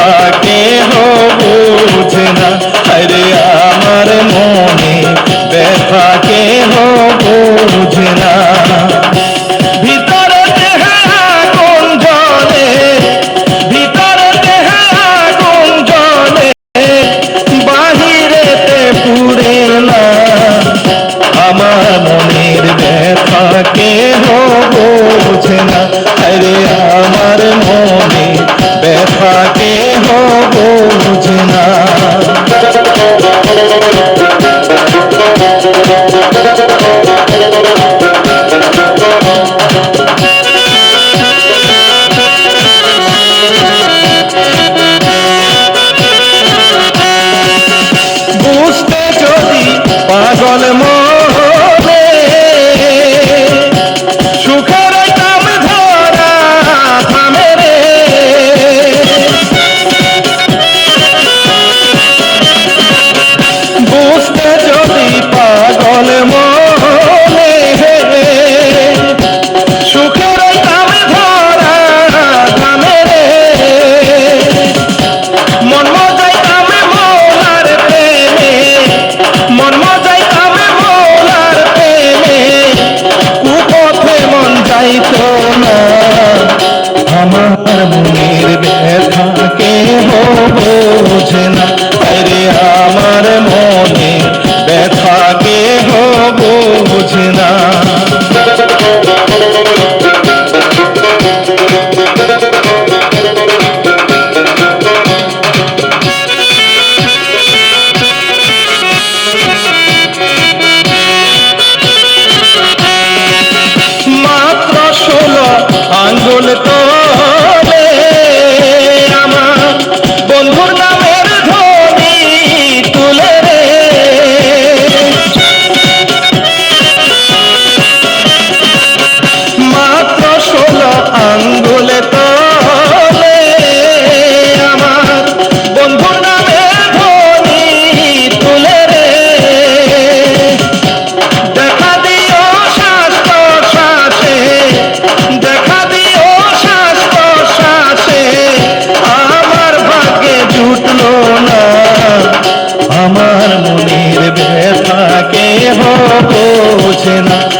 பாட்டு ভাগ্যে না আমার মনের ব্যথা কে বোঝে না।